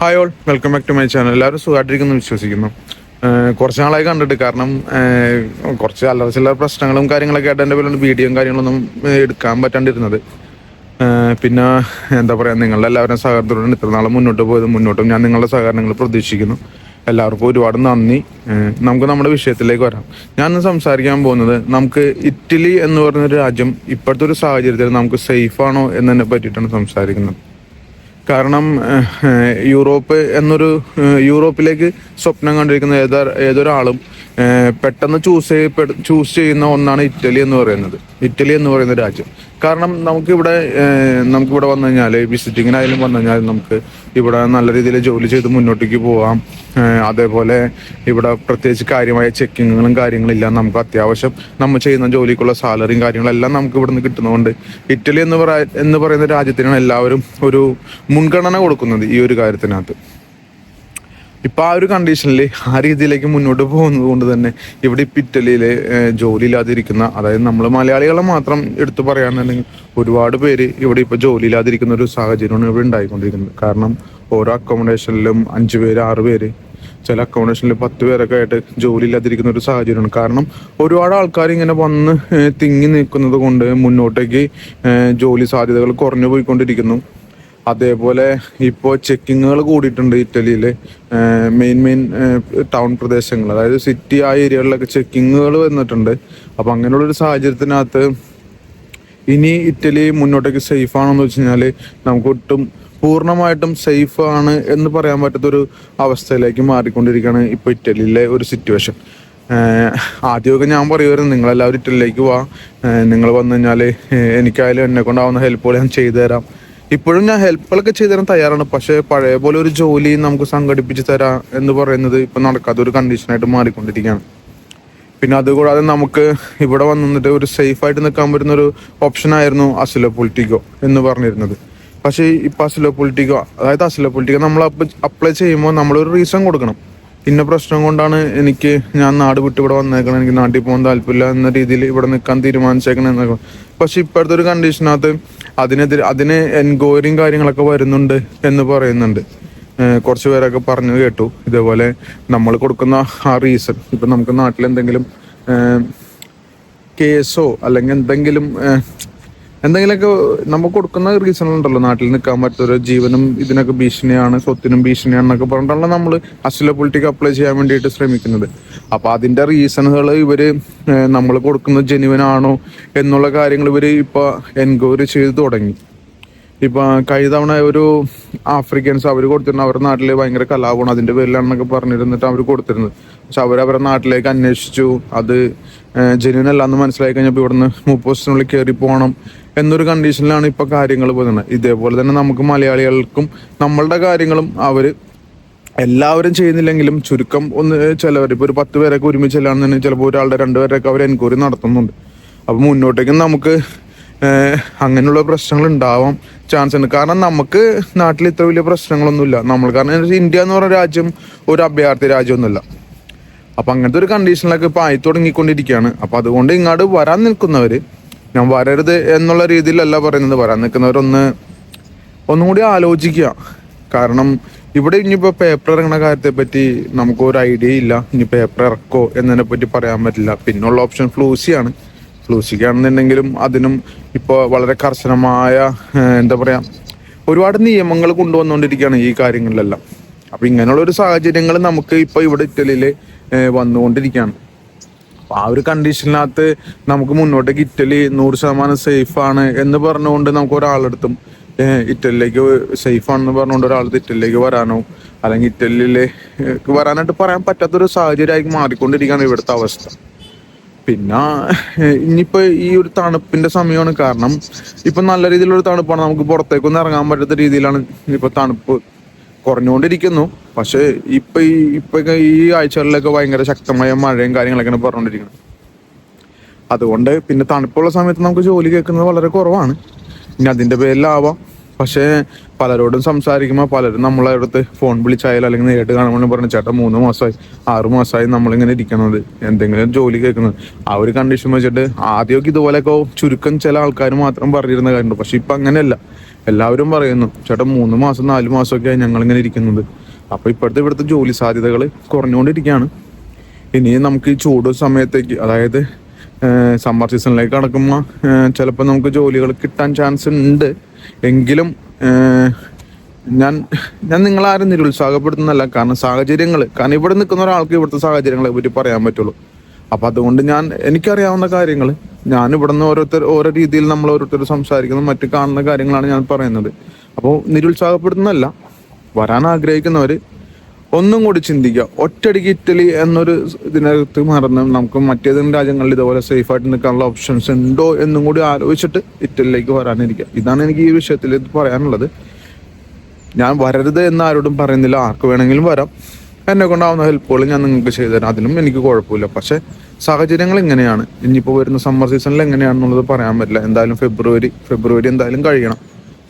Hi all welcome back to my channel എല്ലാവരും സുഖമായിട്ടിരിക്കുന്നു വിശ്വസിക്കുന്നു. കുറച്ച് നാളായി കണ്ടിട്ട് കാരണം കുറച്ച് അല്ലറ ചില പ്രശ്നങ്ങളും കാര്യങ്ങളൊക്കെ ആയിട്ട് എന്റെ പേരുണ്ട് വീഡിയോയും കാര്യങ്ങളൊന്നും എടുക്കാൻ പറ്റാണ്ടിരുന്നത്. പിന്നെ എന്താ പറയുക നിങ്ങളുടെ എല്ലാവരും സഹകരണത്തോടെ ഇത്ര നാളെ മുന്നോട്ട് പോയത്. മുന്നോട്ടും ഞാൻ നിങ്ങളുടെ സഹകരണങ്ങൾ പ്രതീക്ഷിക്കുന്നു. എല്ലാവർക്കും ഒരുപാട് നന്ദി. നമുക്ക് നമ്മുടെ വിഷയത്തിലേക്ക് വരാം. ഞാൻ സംസാരിക്കാൻ പോകുന്നത് നമുക്ക് ഇറ്റലി എന്ന് പറഞ്ഞൊരു രാജ്യം ഇപ്പോഴത്തെ ഒരു സാഹചര്യത്തിൽ നമുക്ക് സേഫാണോ എന്നതിനെ പറ്റിയിട്ടാണ് സംസാരിക്കുന്നത്. കാരണം യൂറോപ്പ് എന്നൊരു യൂറോപ്പിലേക്ക് സ്വപ്നം കണ്ടിരിക്കുന്ന ഏതാ ഏതൊരാളും പെട്ടെന്ന് ചൂസ് ചെയ്യപ്പെടു ചൂസ് ചെയ്യുന്ന ഒന്നാണ് ഇറ്റലി എന്ന് പറയുന്നത്. ഇറ്റലി എന്ന് പറയുന്ന രാജ്യം. കാരണം നമുക്കിവിടെ നമുക്കിവിടെ വന്നു കഴിഞ്ഞാൽ വിസിറ്റിങ്ങിനായാലും വന്നു കഴിഞ്ഞാൽ നമുക്ക് ഇവിടെ നല്ല രീതിയിൽ ജോലി ചെയ്ത് മുന്നോട്ടേക്ക് പോവാം. അതേപോലെ ഇവിടെ പ്രത്യേകിച്ച് കാര്യമായ ചെക്കിങ്ങുകളും കാര്യങ്ങളില്ല നമുക്ക് അത്യാവശ്യം നമ്മൾ ചെയ്യുന്ന ജോലിക്കുള്ള സാലറിയും കാര്യങ്ങളും എല്ലാം നമുക്ക് ഇവിടെ നിന്ന് കിട്ടുന്നതുകൊണ്ട് ഇറ്റലി എന്ന് എന്ന് പറയുന്ന രാജ്യത്തിനാണ് എല്ലാവരും ഒരു മുൻഗണന കൊടുക്കുന്നത് ഈ ഒരു കാര്യത്തിനകത്ത്. ഇപ്പൊ ആ ഒരു കണ്ടീഷനിൽ ആ രീതിയിലേക്ക് മുന്നോട്ട് പോകുന്നത് കൊണ്ട് തന്നെ ഇവിടെ ഇപ്പൊ ഇറ്റലിയിൽ ജോലി ജോലിയില്ലാതിരിക്കുന്ന അതായത് നമ്മൾ മലയാളികളെ മാത്രം എടുത്തു പറയാന്നുണ്ടെങ്കിൽ ഒരുപാട് പേര് ഇവിടെ ഇപ്പൊ ജോലിയില്ലാതിരിക്കുന്ന ഒരു സാഹചര്യമാണ് ഇവിടെ ഉണ്ടായിക്കൊണ്ടിരിക്കുന്നത്. കാരണം ഓരോ അക്കോമഡേഷനിലും അഞ്ചു പേര് ആറ് പേര് ചില അക്കോമഡേഷനിൽ പത്ത് പേരൊക്കെ ആയിട്ട് ജോലി ഇല്ലാതിരിക്കുന്ന ഒരു സാഹചര്യമാണ്. കാരണം ഒരുപാട് ആൾക്കാർ ഇങ്ങനെ വന്ന് തിങ്ങി നിൽക്കുന്നത് കൊണ്ട് മുന്നോട്ടേക്ക് ജോലി സാധ്യതകൾ കുറഞ്ഞു പോയിക്കൊണ്ടിരിക്കുന്നു. അതേപോലെ ഇപ്പോൾ ചെക്കിങ്ങുകൾ കൂടിയിട്ടുണ്ട് ഇറ്റലിയിൽ. മെയിൻ മെയിൻ ടൗൺ പ്രദേശങ്ങൾ. അതായത് സിറ്റി ആ ഏരിയകളിലൊക്കെ ചെക്കിങ്ങുകൾ വന്നിട്ടുണ്ട്. അപ്പം അങ്ങനെയുള്ളൊരു സാഹചര്യത്തിനകത്ത് ഇനി ഇറ്റലി മുന്നോട്ടേക്ക് സേഫ് ആണെന്ന് വെച്ച് കഴിഞ്ഞാൽ നമുക്ക് ഒട്ടും പൂർണമായിട്ടും സേഫ് ആണ് എന്ന് പറയാൻ പറ്റാത്തൊരു അവസ്ഥയിലേക്ക് മാറിക്കൊണ്ടിരിക്കുകയാണ് ഇപ്പോൾ ഇറ്റലിയിലെ ഒരു സിറ്റുവേഷൻ ആദ്യമൊക്കെ ഞാൻ പറയുമായിരുന്നു നിങ്ങളെല്ലാവരും ഇറ്റലിയിലേക്ക് വാ. നിങ്ങൾ വന്നു കഴിഞ്ഞാൽ എനിക്കായാലും എന്നെ കൊണ്ടാവുന്ന ഹെൽപ്പുകൾ ഞാൻ ചെയ്തു തരാം. ഇപ്പോഴും ഞാൻ ഹെൽപ്പുകളൊക്കെ ചെയ്തു തരാൻ തയ്യാറാണ്. പക്ഷേ പഴയ പോലെ ഒരു ജോലി നമുക്ക് സംഘടിപ്പിച്ച് തരാം എന്ന് പറയുന്നത് ഇപ്പൊ നടക്കാത്ത ഒരു കണ്ടീഷനായിട്ട് മാറിക്കൊണ്ടിരിക്കുകയാണ്. പിന്നെ അതുകൂടാതെ നമുക്ക് ഇവിടെ വന്നിട്ട് ഒരു സേഫ് ആയിട്ട് നിൽക്കാൻ പറ്റുന്ന ഒരു ഓപ്ഷൻ ആയിരുന്നു അസിലോ പൊളിറ്റിക്കോ എന്ന് പറഞ്ഞിരുന്നത്. പക്ഷേ ഇപ്പൊ അസിലോ പൊളിറ്റിക്കോ അതായത് അസിലോ പൊളിറ്റിക്കോ നമ്മൾ അപ്ലൈ ചെയ്യുമ്പോൾ നമ്മളൊരു റീസൺ കൊടുക്കണം. ഇന്ന പ്രശ്നം കൊണ്ടാണ് എനിക്ക് ഞാൻ നാട് വിട്ട് ഇവിടെ വന്നേക്കണം. എനിക്ക് നാട്ടിൽ പോകാൻ താല്പര്യമില്ല എന്ന രീതിയിൽ ഇവിടെ നിൽക്കാൻ തീരുമാനിച്ചേക്കണം എന്നൊക്കെ പക്ഷെ ഇപ്പോഴത്തെ ഒരു കണ്ടീഷനകത്ത് അതിനെതിരെ അതിന് എൻക്വയറിയും കാര്യങ്ങളൊക്കെ വരുന്നുണ്ട് എന്ന് പറയുന്നുണ്ട്. കുറച്ച് പേരൊക്കെ പറഞ്ഞു കേട്ടു. ഇതേപോലെ നമ്മൾ കൊടുക്കുന്ന ആ റീസൺ ഇപ്പം നമുക്ക് നാട്ടിൽ എന്തെങ്കിലും കേസോ അല്ലെങ്കിൽ എന്തെങ്കിലും എന്തെങ്കിലുമൊക്കെ നമുക്ക് കൊടുക്കുന്ന റീസൺ ഉണ്ടല്ലോ. നാട്ടിൽ നിൽക്കാൻ പറ്റൊരു ജീവനും ഇതിനൊക്കെ ഭീഷണിയാണ് സ്വത്തിനും ഭീഷണിയാണെന്നൊക്കെ പറഞ്ഞിട്ടാണ് നമ്മൾ അശ്ല പൊളിറ്റിക്ക് അപ്ലൈ ചെയ്യാൻ വേണ്ടിയിട്ട് ശ്രമിക്കുന്നത്. അപ്പോൾ അതിന്റെ റീസണുകൾ ഇവർ നമ്മൾ കൊടുക്കുന്ന ജെനുവനാണോ എന്നുള്ള കാര്യങ്ങൾ ഇവർ ഇപ്പൊ എൻക്വയറി ചെയ്തു തുടങ്ങി. ഇപ്പൊ കഴിഞ്ഞ തവണ ഒരു ആഫ്രിക്കൻസ് അവർ കൊടുത്തിരുന്നു. അവരുടെ നാട്ടിൽ ഭയങ്കര കലാപമാണ്. അതിന്റെ പേരിലാണെന്നൊക്കെ പറഞ്ഞിരുന്നിട്ട് അവർ കൊടുത്തിരുന്നത്. പക്ഷെ അവർ അവരുടെ നാട്ടിലേക്ക് അന്വേഷിച്ചു. അത് ജെന്യൂൻ അല്ലാന്ന് മനസ്സിലായി കഴിഞ്ഞപ്പോൾ ഇവിടുന്ന് മുപ്പത് ദിവസത്തിനുള്ളിൽ കയറി പോകണം എന്നൊരു കണ്ടീഷനിലാണ് ഇപ്പൊ കാര്യങ്ങൾ പോകുന്നത്. ഇതേപോലെ തന്നെ നമുക്ക് മലയാളികൾക്കും നമ്മളുടെ കാര്യങ്ങളും അവർ എല്ലാവരും ചെയ്യുന്നില്ലെങ്കിലും ചുരുക്കം ഒന്ന് ചിലവർ ഇപ്പൊ ഒരു പത്ത് പേരൊക്കെ ഒരുമിച്ച് ഒരുമിച്ചല്ലാന്നുണ്ടെങ്കിൽ ചിലപ്പോൾ ഒരാളുടെ രണ്ടുപേരൊക്കെ അവർ എൻക്വയറി നടത്തുന്നുണ്ട്. അപ്പൊ മുന്നോട്ടേക്കും നമുക്ക് അങ്ങനെയുള്ള പ്രശ്നങ്ങൾ ഉണ്ടാവാം. ചാൻസ് ഉണ്ട്. കാരണം നമുക്ക് നാട്ടിൽ ഇത്ര വലിയ പ്രശ്നങ്ങളൊന്നുമില്ല. നമ്മൾ കാരണം ഇന്ത്യ എന്ന് പറയുന്ന രാജ്യം ഒരു അഭയാർത്ഥി രാജ്യമൊന്നുമല്ല. അപ്പൊ അങ്ങനത്തെ ഒരു കണ്ടീഷനിലൊക്കെ ഇപ്പൊ ആയി തുടങ്ങിക്കൊണ്ടിരിക്കുകയാണ് അപ്പൊ അതുകൊണ്ട് ഇങ്ങോട്ട് വരാൻ നിൽക്കുന്നവര് ഞാൻ വരരുത് എന്നുള്ള രീതിയിലല്ല പറയുന്നത്. വരാൻ നിൽക്കുന്നവരൊന്ന് ഒന്നും കൂടി ആലോചിക്കുക. കാരണം ഇവിടെ ഇനിയിപ്പോൾ പേപ്പർ ഇറങ്ങുന്ന കാര്യത്തെ പറ്റി നമുക്ക് ഒരു ഐഡിയ ഇല്ല. ഇനി പേപ്പർ ഇറക്കോ എന്നതിനെ പറ്റി പറയാൻ പറ്റില്ല. പിന്നുള്ള ഓപ്ഷൻ ഫ്ലൂസിയാണ് ഫ്ലൂസിക്കാണെന്നുണ്ടെങ്കിലും അതിനും ഇപ്പോൾ വളരെ കർശനമായ എന്താ പറയുക ഒരുപാട് നിയമങ്ങൾ കൊണ്ടുവന്നുകൊണ്ടിരിക്കുകയാണ് ഈ കാര്യങ്ങളിലെല്ലാം. അപ്പം ഇങ്ങനെയുള്ള ഒരു സാഹചര്യങ്ങൾ നമുക്ക് ഇപ്പോൾ ഇവിടെ ഇറ്റലിയിൽ വന്നുകൊണ്ടിരിക്കുകയാണ്. അപ്പൊ ആ ഒരു കണ്ടീഷനിനകത്ത് നമുക്ക് മുന്നോട്ടേക്ക് ഇറ്റലി നൂറ് ശതമാനം സേഫ് ആണ് എന്ന് പറഞ്ഞുകൊണ്ട് നമുക്ക് ഒരാളെടുത്തും ഇറ്റലിയിലേക്ക് സേഫ് ആണെന്ന് പറഞ്ഞുകൊണ്ട് ഒരാളത്ത് ഇറ്റലിയിലേക്ക് വരാനോ അല്ലെങ്കിൽ ഇറ്റലിയിലേക്ക് വരാനായിട്ട് പറയാൻ പറ്റാത്തൊരു സാഹചര്യമായി മാറിക്കൊണ്ടിരിക്കുകയാണ് ഇവിടുത്തെ അവസ്ഥ. പിന്നെ ഇനിയിപ്പോൾ ഈ ഒരു തണുപ്പിന്റെ സമയമാണ് കാരണം ഇപ്പം നല്ല രീതിയിലുള്ള തണുപ്പാണ്. നമുക്ക് പുറത്തേക്കൊന്നും ഇറങ്ങാൻ പറ്റാത്ത രീതിയിലാണ് ഇപ്പോൾ തണുപ്പ് കുറഞ്ഞുകൊണ്ടിരിക്കുന്നു. പക്ഷെ ഇപ്പൊ ഈ ഇപ്പൊ ഈ ആഴ്ചകളിലൊക്കെ ഭയങ്കര ശക്തമായ മഴയും കാര്യങ്ങളൊക്കെയാണ് പറഞ്ഞുകൊണ്ടിരിക്കുന്നത്. അതുകൊണ്ട് പിന്നെ തണുപ്പുള്ള സമയത്ത് നമുക്ക് ജോലി കേൾക്കുന്നത് വളരെ കുറവാണ്. ഇനി അതിന്റെ പേരിലാവാം. പക്ഷേ പലരോടും സംസാരിക്കുമ്പോൾ പലരും നമ്മളെ അടുത്ത് ഫോൺ വിളിച്ചായാലും അല്ലെങ്കിൽ നേരിട്ട് കാണുമ്പോൾ പറഞ്ഞു ചേട്ടാ മൂന്ന് മാസമായി ആറ് മാസമായി നമ്മളിങ്ങനെ ഇരിക്കണത്. എന്തെങ്കിലും ജോലി കേൾക്കുന്നത്. ആ ഒരു കണ്ടീഷൻ വെച്ചിട്ട് ആദ്യമൊക്കെ ഇതുപോലെയൊക്കെ ചുരുക്കം ചില ആൾക്കാർ മാത്രം പറഞ്ഞിരുന്ന കാര്യമുണ്ട്. പക്ഷെ ഇപ്പൊ അങ്ങനെയല്ല. എല്ലാവരും പറയുന്നു ചേട്ടാ മൂന്ന് മാസം നാല് മാസമൊക്കെ ഞങ്ങൾ ഇങ്ങനെ ഇരിക്കുന്നത്. അപ്പൊ ഇപ്പോഴത്തെ ഇവിടുത്തെ ജോലി സാധ്യതകൾ കുറഞ്ഞുകൊണ്ടിരിക്കുകയാണ്. ഇനി നമുക്ക് ഈ ചൂട് സമയത്തേക്ക് അതായത് സമ്മർ സീസണിലേക്ക് കടക്കുമ്പോൾ ചിലപ്പോൾ നമുക്ക് ജോലികൾ കിട്ടാൻ ചാൻസ് ഉണ്ട്. എങ്കിലും ഞാൻ ഞാൻ നിങ്ങളാരും നിരുത്സാഹപ്പെടുത്തുന്നല്ല കാരണം സാഹചര്യങ്ങൾ കാരണം ഇവിടെ നിൽക്കുന്ന ഒരാൾക്ക് ഇവിടുത്തെ സാഹചര്യങ്ങളെ പറ്റി പറയാൻ പറ്റുള്ളൂ. അപ്പൊ അതുകൊണ്ട് ഞാൻ എനിക്കറിയാവുന്ന കാര്യങ്ങൾ ഞാൻ ഇവിടെ നിന്ന് ഓരോരുത്തർ ഓരോ രീതിയിൽ നമ്മൾ ഓരോരുത്തർ സംസാരിക്കുന്ന. മറ്റു കാണുന്ന കാര്യങ്ങളാണ് ഞാൻ പറയുന്നത്. അപ്പോൾ നിരുത്സാഹപ്പെടുത്തുന്നല്ല വരാൻ ആഗ്രഹിക്കുന്നവര് ഒന്നും കൂടി ചിന്തിക്കുക. ഒറ്റയടിക്ക് ഇറ്റലി എന്നൊരു ഇതിനകത്ത് മറന്ന് നമുക്ക് മറ്റേതെങ്കിലും രാജ്യങ്ങളിൽ ഇതുപോലെ സേഫായിട്ട് നിൽക്കാനുള്ള ഓപ്ഷൻസ് ഉണ്ടോ എന്നും കൂടി ആലോചിച്ചിട്ട് ഇറ്റലിയിലേക്ക് വരാനിരിക്കുക. ഇതാണ് എനിക്ക് ഈ വിഷയത്തിൽ പറയാനുള്ളത്. ഞാൻ വരരുത് എന്ന് ആരോടും പറയുന്നില്ല. ആർക്ക് വേണമെങ്കിലും വരാം. എന്നെ കൊണ്ടാവുന്ന ഹെൽപ്പുകൾ ഞാൻ നിങ്ങൾക്ക് ചെയ്തു തരാം. അതിലും എനിക്ക് കുഴപ്പമില്ല. പക്ഷെ സാഹചര്യങ്ങൾ എങ്ങനെയാണ് ഇനിയിപ്പോൾ വരുന്ന സമ്മർ സീസണിൽ എങ്ങനെയാണെന്നുള്ളത് പറയാൻ പറ്റില്ല. എന്തായാലും ഫെബ്രുവരി ഫെബ്രുവരി എന്തായാലും കഴിയണം.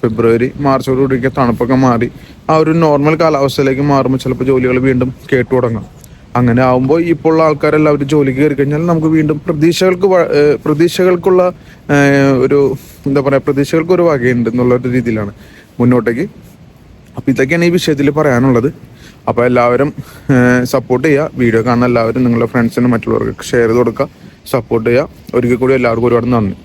ഫെബ്രുവരി മാർച്ചോട് മാർച്ചോടുകൂടിയൊക്കെ തണുപ്പൊക്കെ മാറി. ആ ഒരു നോർമൽ കാലാവസ്ഥയിലേക്ക് മാറുമ്പോൾ ചിലപ്പോൾ ജോലികൾ വീണ്ടും കേട്ടു തുടങ്ങാം. അങ്ങനെ ആവുമ്പോൾ ഇപ്പോൾ ഉള്ള അവർ ജോലിക്ക് കയറി കഴിഞ്ഞാൽ നമുക്ക് വീണ്ടും പ്രതീക്ഷകൾക്ക് പ്രതീക്ഷകൾക്കുള്ള ഒരു എന്താ പറയുക പ്രതീക്ഷകൾക്ക് ഒരു വകയുണ്ട് എന്നുള്ള ഒരു രീതിയിലാണ് മുന്നോട്ടേക്ക്. അപ്പോൾ ഇതൊക്കെയാണ് ഈ വിഷയത്തിൽ പറയാനുള്ളത്. അപ്പൊ എല്ലാവരും സപ്പോർട്ട് ചെയ്യുക വീഡിയോ കാണുന്ന എല്ലാവരും നിങ്ങളുടെ ഫ്രണ്ട്സിനും മറ്റുള്ളവർക്ക് ഷെയർ ചെയ്ത് കൊടുക്കുക. സപ്പോർട്ട് ചെയ്യുക ഒരിക്കൽ കൂടി എല്ലാവർക്കും ഒരുപാട് നന്ദി.